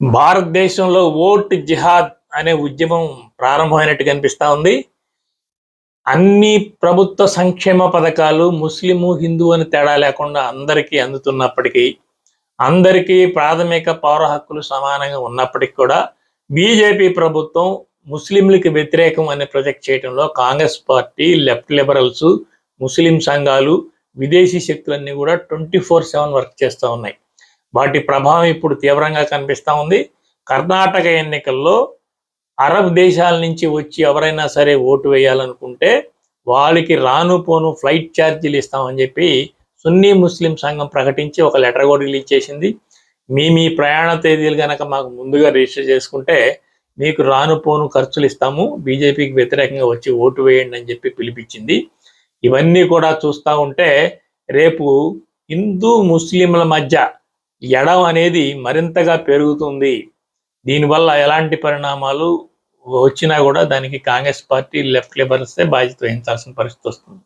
భారతదేశంలో ఓట్ జిహాద్ అనే ఉద్యమం ప్రారంభమైనట్టు కనిపిస్తూ ఉంది. అన్ని ప్రభుత్వ సంక్షేమ పథకాలు ముస్లిము హిందూ అని తేడా లేకుండా అందరికీ అందుతున్నప్పటికీ అందరికీ ప్రాథమిక పౌర హక్కులు సమానంగా ఉన్నప్పటికీ కూడా బీజేపీ ప్రభుత్వం ముస్లింలకి వ్యతిరేకం అనే ప్రొజెక్ట్ చేయడంలో కాంగ్రెస్ పార్టీ లెఫ్ట్ లిబరల్స్ ముస్లిం సంఘాలు విదేశీ శక్తులన్నీ కూడా ట్వంటీ ఫోర్ సెవెన్ వర్క్ చేస్తూ ఉన్నాయి. వాటి ప్రభావం ఇప్పుడు తీవ్రంగా కనిపిస్తూ ఉంది. కర్ణాటక ఎన్నికల్లో అరబ్ దేశాల నుంచి వచ్చి ఎవరైనా సరే ఓటు వేయాలనుకుంటే వాళ్ళకి రాను పోను ఫ్లైట్ ఛార్జీలు ఇస్తామని చెప్పి సున్నీ ముస్లిం సంఘం ప్రకటించి ఒక లెటర్ కూడా రిలీజ్ చేసింది. మీ మీ ప్రయాణ తేదీలు కనుక మాకు ముందుగా రిజిస్టర్ చేసుకుంటే మీకు రాను పోను ఖర్చులు ఇస్తాము. బీజేపీకి వ్యతిరేకంగా వచ్చి ఓటు వేయండి అని చెప్పి పిలిపించింది. ఇవన్నీ కూడా చూస్తూ ఉంటే రేపు హిందూ ముస్లింల మధ్య ఎడం అనేది మరింతగా పెరుగుతుంది. దీనివల్ల ఎలాంటి పరిణామాలు వచ్చినా కూడా దానికి కాంగ్రెస్ పార్టీ లెఫ్ట్ లిబరల్సే బాధ్యత వహించాల్సిన పరిస్థితి వస్తుంది.